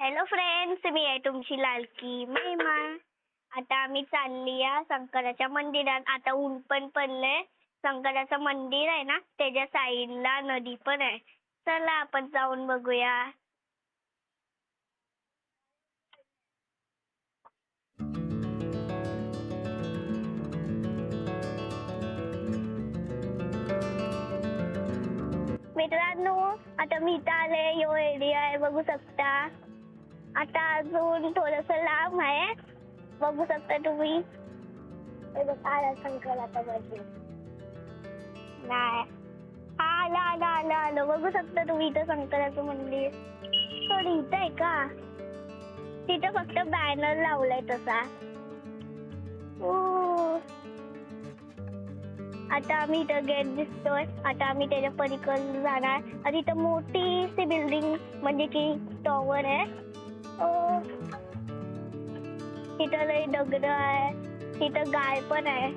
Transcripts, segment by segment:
Hello friends मी आहे तुमची लालकी महिमा. आता आम्ही चालली आहे शंकराच्या मंदिरात. आता ऊन पण पडलंय. शंकराचं मंदिर आहे ना त्याच्या साईडला नदी पण आहे. चला आपण जाऊन बघूया. मित्रांनो आता मी इथं आले. यो एरिया आहे बघू शकता. आता अजून थोडस लांब आहे. बघू शकता तुम्ही. आला शंकराचा नाही. हा आलं आलं आलं आलं. बघू शकता तुम्ही इथं शंकराचं मंदिर. सॉरी इथं आहे का? तिथं फक्त बॅनर लावलाय तसा. आता आम्ही इथं गेट दिसतोय. आता आम्ही त्याच्या पलीकडे जाणार. आणि इथं मोठीशी बिल्डिंग म्हणजे की टॉवर आहे. तिथं लई दगड आहे. तिथं गाय पण आहे.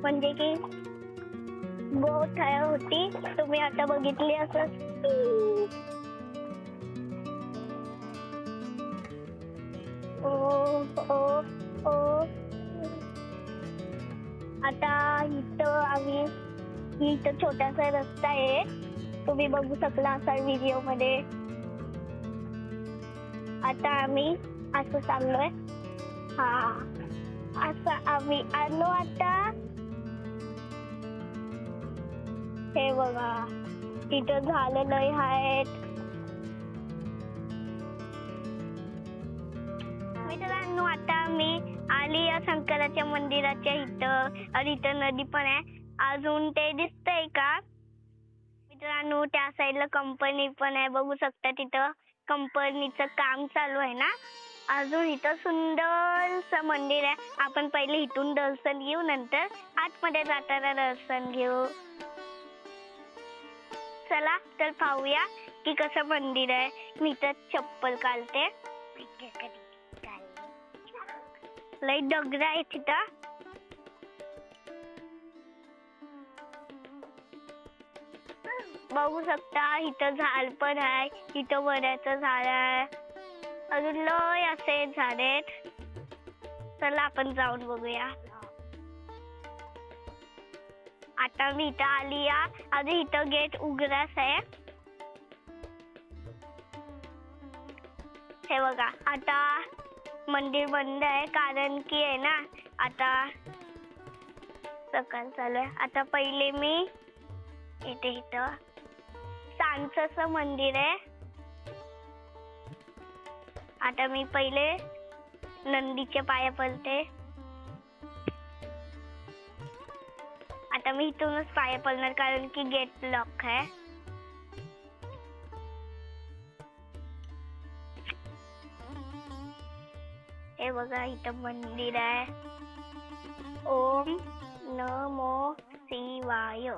म्हणजे की बोट आहे होती तुम्ही आता बघितली असत आता इथं आम्ही इथं छोटासा रस्ता आहे. तुम्ही बघू शकला असाल व्हिडिओमध्ये. आता आम्ही असं चाललोय. हा असं आम्ही आलो आता. हे बघा तिथं झालेलं आहेत मित्रांनो आता मी आली या शंकराच्या मंदिराच्या इथं. आणि इथं नदी पण आहे. अजून ते दिसतंय का? मित्रांनो त्या साईडला कंपनी पण आहे. बघू शकता तिथं. कंपनीचं काम चालू आहे ना? अजून इथं सुंदरसं मंदिर आहे. आपण पहिले इथून दर्शन घेऊ नंतर आतमध्ये जाताना दर्शन घेऊ. चला तर पाहूया की कसं मंदिर आहे. मी तर चप्पल काढते. लई दगडा आहे तिथं बघू शकता इथं झाड पण आहे इथं वड्याचं झाड आहे. अजून लय असे झाड आहेत. चला आपण जाऊन बघूया. आता मी इथं आली या. आणि इथं गेट उघडाच आहे. हे बघा आता मंदिर बंद आहे कारण की आहे ना आता सकाळ चालू आहे. आता पहिले मी इथे इथं सांचचं मंदिर आहे. आता मी पहिले नंदीच्या पाया पडते आता मी इथूनच पाया पडणार कारण की गेट लॉक आहे. हे बघा इथं मंदिर आहे. ओम नमो शिवाय.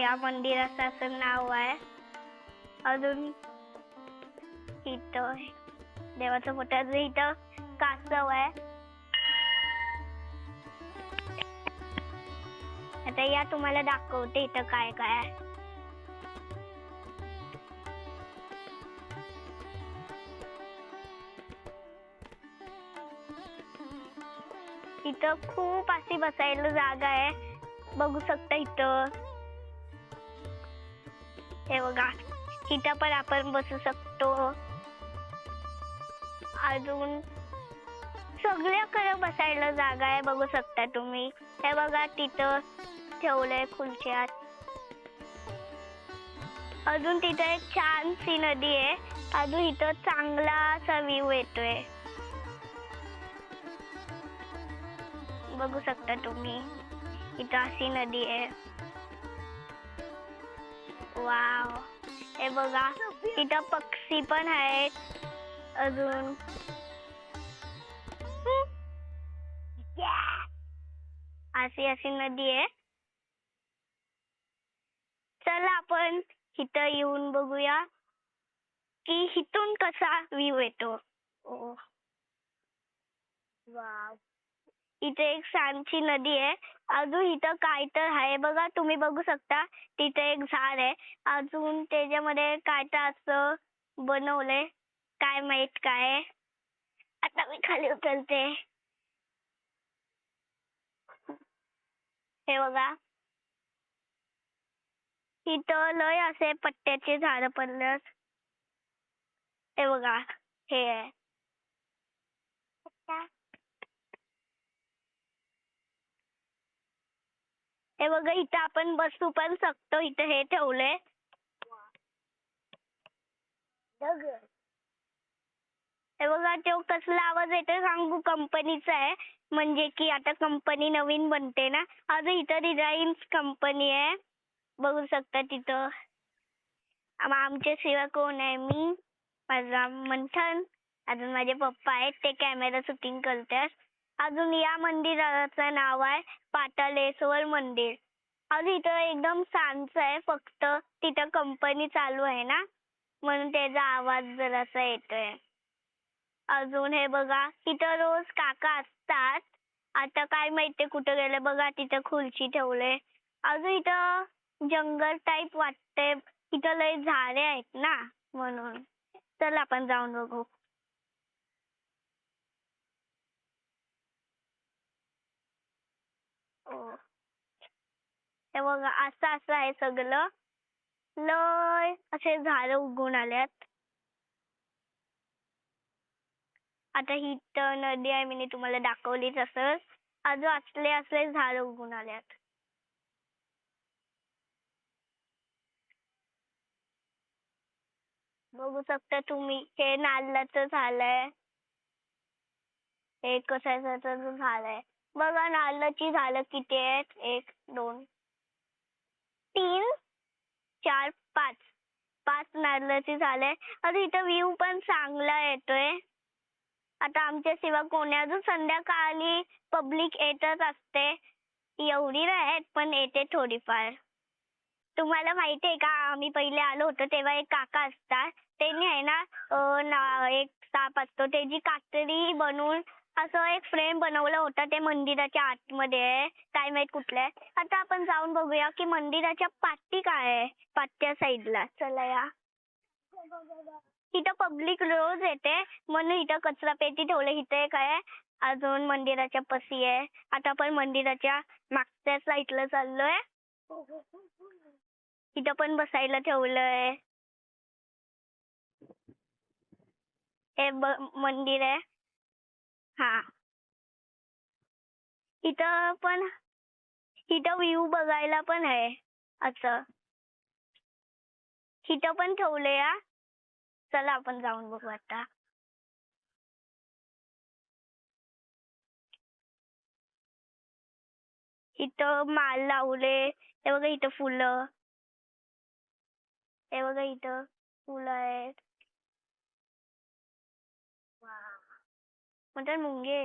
या मंदिराचं असं नाव आहे. अजून इथं देवाचं फोटो इथं कासव आहे. आता या तुम्हाला दाखवते इथं काय काय आहे. इथं खूप अशी बसायला जागा आहे. बघू शकता इथं. हे बघा. इथं पण आपण बसू शकतो. अजून सगळ्याकडे बसायला जागा आहे बघू शकता तुम्ही. हे बघा तिथं ठेवलंय खुर्च्यात अजून तिथं एक छानशी नदी आहे. अजून इथं चांगला असा व्ह्यू येतोय. बघू शकता तुम्ही. इथं अशी नदी आहे. वाव हे बघा इथं पक्षी पण आहेत. अजून. अशी अशी नदी आहे. चला आपण इथं येऊन बघूया की इथून कसा व्ह्यू येतो. Oh. वाव इथे एक सांची नदी आहे. अजून इथं काय तर आहे. बघा तुम्ही बघू शकता तिथे एक झाड आहे. अजून त्याच्यामध्ये काय तर असं बनवलंय. काय माहीत काय आहे. आता मी खाली उतरते. हे बघा. इथं लय असे पट्ट्याचे झाड पडलेत हे बघा हे आहे. हे बघा इथं आपण बसू पण शकतो. इथं हे ठेवलंय. हे बघा तो कसला आवाज येतोय सांगू? कंपनीचा आहे. म्हणजे की आता कंपनी नवीन बनते ना? अजून इथं रिलायन्स कंपनी आहे. बघू शकता तिथं. आमच्या शिवाय कोण आहे? मी. माझा मंथन. अजून माझे पप्पा आहेत. ते कॅमेरा शूटिंग करतात. अजून या मंदिराचं नाव आहे पाताळेश्वर मंदिर. अजून इथं एकदम शांत आहे फक्त तिथं कंपनी चालू आहे ना? म्हणून त्याचा आवाज जरासा येतोय. अजून हे बघा इथं रोज काका असतात. आता काय माहिती कुठे कुठं गेले बघा तिथं खुर्ची ठेवले अजून इथं जंगल टाईप वाटतंय. इथं लय झाडे आहेत ना? म्हणून. चल आपण जाऊन बघू. हो. हे बघा असं असं आहे सगळं. लय असे झाड उगवून आल्यात. आता ही तर नदी आहे मी तुम्हाला दाखवलीच असेल अजून असले असले झाड उगवून आल्यात. बघू शकता तुम्ही हे नारळाचं झाड आहे हे कशाचं झाड आहे बघा नारळाची झालं किती आहेत? एक दोन तीन चार पाच. पाच नारळाची झाले आहे इथं व्ह्यू पण चांगला येतोय. आता आमच्या शिवाय कोणी अजून संध्याकाळी पब्लिक येतच असते. एवढी नाही पण येते थोडीफार. तुम्हाला माहिती आहे का आम्ही पहिले आलो होतो तेव्हा एक काका असतात. त्यांनी आहे ना ना एक साप असतो. त्याची कातडी बनवून असं एक फ्रेम बनवलं होतं ते मंदिराच्या आतमध्ये. आहे काय माहीत कुठलं आहे. आता आपण जाऊन बघूया की मंदिराच्या पाठी काय आहे. पाठच्या साईडला. चला या. इथं पब्लिक रोज येते. म्हणून इथं कचरा पेटी ठेवले. इथे एक आहे. अजून मंदिराच्या पशी आहे. आता आपण मंदिराच्या मागच्या साईडला चाललोय. इथं पण बसायला ठेवलंय. हे ब मंदिर आहे. हा. इथं पण इथं व्ह्यू बघायला पण आहे असं. इथं पण ठेवलंय हा. चला आपण जाऊन बघू आता. इथं माळ लावले हे बघा इथं फुलं. हे बघा इथं फुलं आहेत. म्हणतात मुंगे.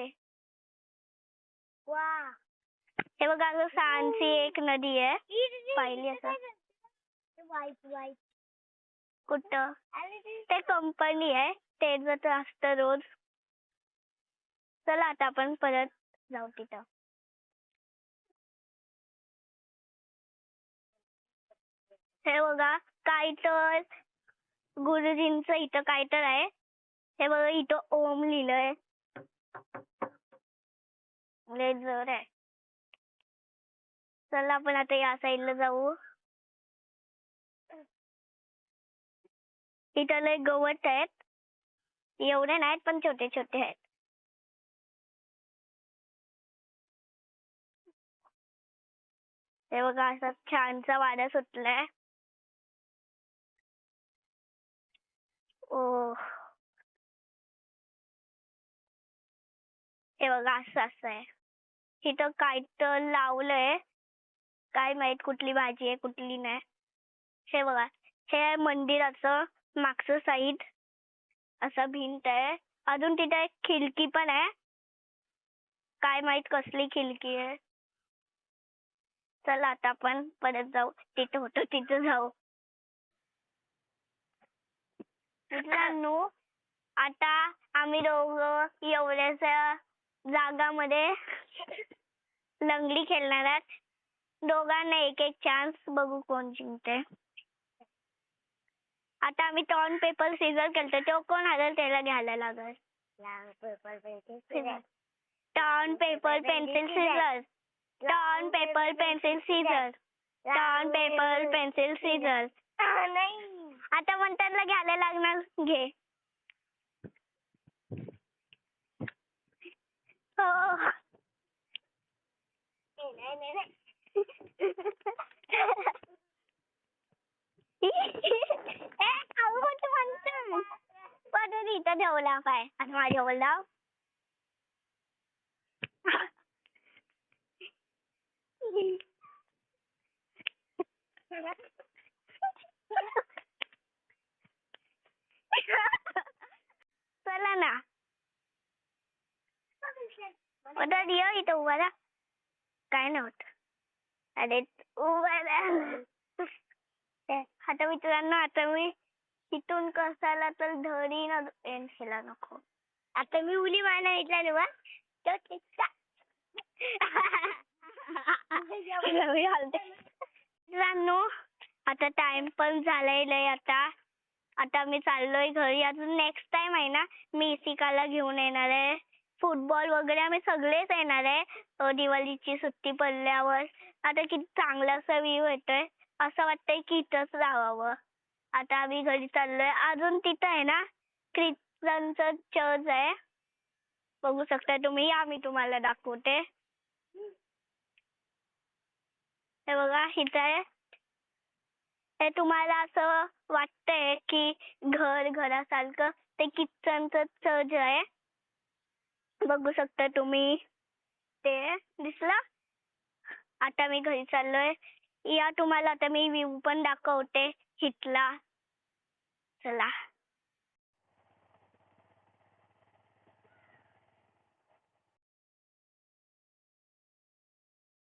हे बघा असं सांची एक नदी आहे. पाहिली असं. कुठं? ते कंपनी आहे. ते जर असतं रोज. चला आता आपण परत जाऊ तिथं. हे बघा काय तर गुरुजींचं इथं काय तर आहे. हे बघा इथं ओम लिहिलंय. लय जोर आहे. चला आपण आता या साईडला जाऊ. इथं लय गवत आहेत. एवढे नाहीत पण छोटे छोटे आहेत. हे बघा असा छानसा वारा सुटलाय. ओ हे बघा असं असं आहे. इथं काय तर लावलंय. काय माहीत कुठली भाजी आहे कुठली नाही. हे बघा हे आहे मंदिराचं मागचं साईड असं भिंत आहे. अजून तिथे एक खिडकी पण आहे. काय माहीत कसली खिडकी आहे. चला आता आपण परत जाऊ. तिथं होतो तिथं जाऊ. मित्रांनो आता आम्ही दोघं एवढ्याशा जागामध्ये लंगडी खेळणार आहोत. दोघांना एक एक चान्स बघू कोण जिंकते आता आम्ही टॉन पेपर सीझर केलतो तो कोण हरल त्याला घ्यायला लागल? पेपर पेन्सिल सीझर टॉन पेपर पेन्सिल सीझर टॉन पेपर पेन्सिल सीझर नाही. आता मंथनला घ्यायला लागणार? घे. हो नाही नाही नाही ए आवड म्हणतो पण इथं ठेवला काय आता माझ्या बोलला चला ना आता ये इथं उभा राहा काय नव्हतं अरे उभा राहा आता मित्रांनो आता मी इथून कसाला तर धरी ना ह्याला नको. आता मी उली मारणार इथला बा तो तिचा मित्रांनो आता टाइम पण झालाय लय आता. आता मी चाललोय घरी. अजून नेक्स्ट टाइम आहे ना मी इसिकाला घेऊन येणार आहे. फुटबॉल वगैरे आम्ही सगळेच येणार आहे. दिवाळीची सुट्टी पडल्यावर. आता किती चांगला असा व्ह्यू येतोय असं वाटतंय की इथंच राहावं. आता आम्ही घरी चाललोय. अजून तिथं आहे ना? ख्रिश्चनचं चर्च आहे. बघू शकता तुम्ही. या मी तुम्हाला दाखवते. हे बघा इथं आहे. हे तुम्हाला असं वाटतंय की घर घरासारखं. ते किचनचं चर्च आहे. बघू शकता तुम्ही. ते दिसलं? आता मी घरी चाललोय. या तुम्हाला आता मी व्ह्यू पण दाखवते. इथला. चला.